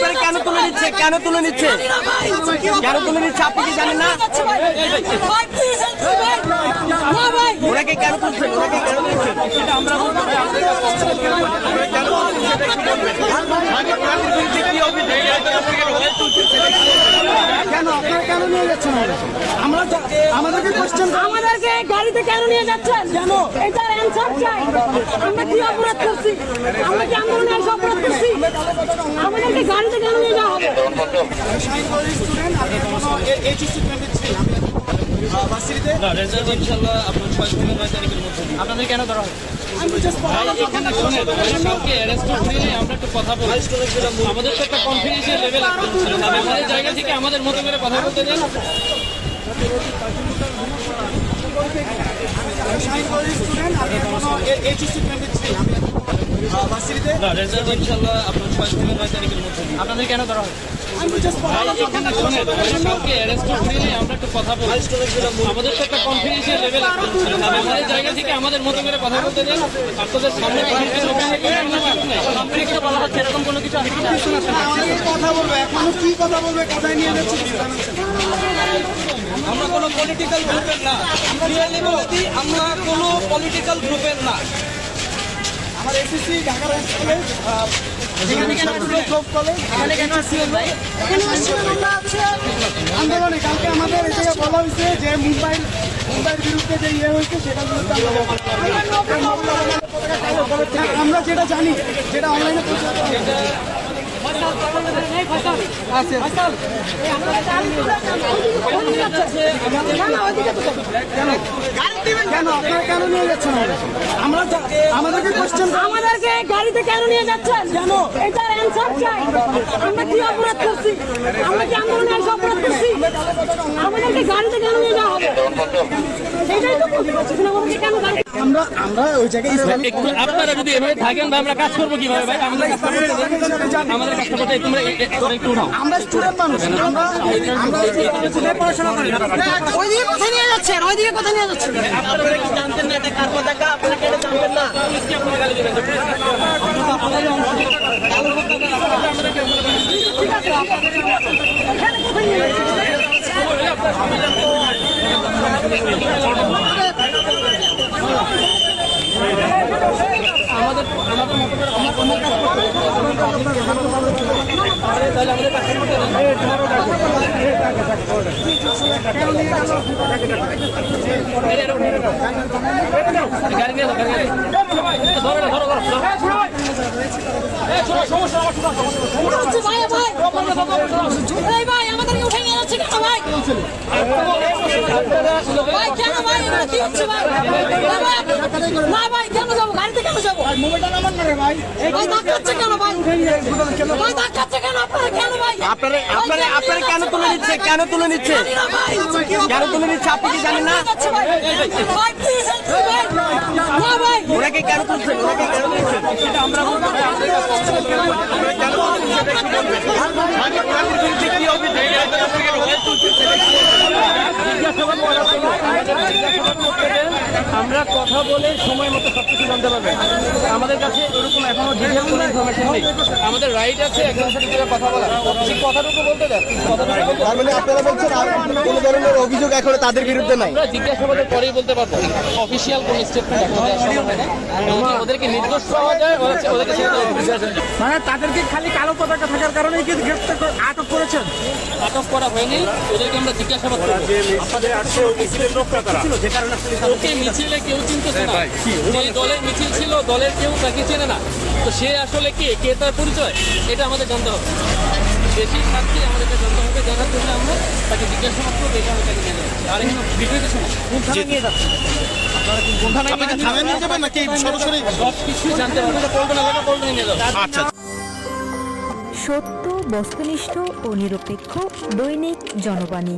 আপনারা কেন তুলে নিচ্ছে? কেন তুলে নিচ্ছে? কেন তুলে নিচ্ছে? আপনি কি জানেন না? ওনাকে কেন তুলছেন ওনাকে কেন তুলছেন সেটা আমরা আপনারা নিয়ে যাচ্ছেন আমরা আমাদেরকে কোশ্চেন আমাদেরকে গাড়িতে কেন নিয়ে যাচ্ছেন? কেন? এটার অ্যান্সার চাই। আমরা কি অপরাধ করছি? আমরা কি আন্দোলনে এসে অপরাধ করছি আমাদেরকে গাড়িতে কেন নিয়ে যাওয়া হবে আপনাদের কেন ধরা হয় এখানে শুনে কাউকে আমরা একটু কথা বলি আমাদের তো একটা কনফিডেন্সিয়াল লেভেল আছে আমাদের জায়গা থেকে আমাদের মতো করে কথা বলতে দেন না রেজাল্ট ইনশাল্লাহ আপনার ছয় থেকে নয় তারিখের মধ্যে আপনাদের কেন ধরা হয় এখানে শুনে কাউকে অ্যারেস্ট করে আমরা একটু কথা বলি। আমাদের তো একটা কনফিডেন্সিয়াল লেভেল আমাদের জায়গা থেকে আমাদের মতো করে কথা বলতে দেন। আপনাদের সামনে সম্পৃক্ত বলা হচ্ছে এরকম কোনো কিছু আছে কথা বলবে এখনও কি কথা বলবে কোথায় নিয়ে যাচ্ছে আমরা কোনো পলিটিক্যাল গ্রুপের না। আমরা কোনো পলিটিক্যাল গ্রুপের না। এসএসসি ঢাকা রাইস কলেজ আন্দোলনে কালকে আমাদের জায়গায় বলা হয়েছে যে মুম্বাই মুম্বাইয়ের বিরুদ্ধে যে ইয়ে হয়েছে সেটার বিরুদ্ধে আমরা- যেটা জানি যেটা অনলাইনে হয়েছে। কেন? আপনারা কেন নিয়ে যাচ্ছেন আমাদের? আমরা আমাদেরকে কোশ্চেন আমাদেরকে গাড়িতে কেন নিয়ে যাচ্ছেন? কেন? এটার অ্যান্সার চাই। আমরা কি অপরাধ করছি? আমরা কি আন্দোলনে এসে অপরাধ করছি? আমাদেরকে গাড়িতে কেন নিয়ে যাওয়া হবে? এটাই তো বলতে পারছি কেন গাড়ি আমরা আমরা ওই জায়গায় আপনারা যদি এভাবে থাকেন বা আমরা কাজ করব কীভাবে ভাই? দেন। আমাদের করতে তোমরা একটু উঠাও। আমরা স্টুডেন্ট মানুষ আমরা আমরা পড়াশোনা করি ওইদিকে কোথায় নিয়ে যাচ্ছেন ওইদিকে কোথায় নিয়ে যাচ্ছেন। আপনারা কি জানতেন না এটা কার পতাকা আপনারা কেন জানতেন না? গাড়ি নিয়ে যাও, গাড়ি নিয়ে যাও। ধরো না, ধরো, ধরো, ধরো। হচ্ছে ভাই ভাই এই ভাই আমাদেরকে উঠে নিয়ে যাচ্ছে কেন ভাই ভাই কেন ভাই কি হচ্ছে ভাই না ভাই, আপনারা কেন তুলে নিচ্ছে? কেন তুলে নিচ্ছে? কেন তুলে নিচ্ছে? আপনি কি জানেন না? ওনাকে কেন তুলছেন ওনাকে কেন তুলছেন আমরা। আমরা কথা বলে সময় মতো সবকিছু জানতে পারবেন। আমাদের কাছে এরকম এখনও ডিটেল কোনো ইনফরমেশন নেই। আমাদের রাইট আছে একজনের সাথে দুটো কথা বলার। সেই কথাটুকু বলতে দেন। কথাটুকু তার মানে আপনারা বলছেন আর কোনো ধরনের অভিযোগ এখনও তাদের বিরুদ্ধে নাই। আমরা জিজ্ঞাসাবাদের পরেই বলতে পারব। অফিসিয়াল কোন স্টেটমেন্ট এখন দেওয়া সম্ভব হয় ওদেরকে নির্দোষ পাওয়া যায় ওরা- ওদেরকে মানে তাদেরকে খালি কালো পতাকা থাকার কারণেই কি গ্রেফতার আটক করেছেন? আটক করা হয়নি ওদেরকে আমরা জিজ্ঞাসাবাদ করব। ওকে মিছিলে কেউ চিনতেছে না যে দলের মিছিল ছিল দলের কেউ তাকে চেনে না। তো সে আসলে কে? কে তার পরিচয়? এটা আমাদের জানতে হবে। বেশি শান্তি আমাদেরকে জানতে হবে জানার জন্য আমরা তাকে জিজ্ঞাসাবাদ করব এটা আমি তাকে নিয়ে যাচ্ছি। আর এখানে বিপরীত থানায় নিয়ে যাবেন নাকি সরাসরি? সব কিছু জানতে পারবে পল্টন এলাকা পল্টনে নিয়ে যাব সত্য বস্তুনিষ্ঠ ও নিরপেক্ষ দৈনিক জনবাণী।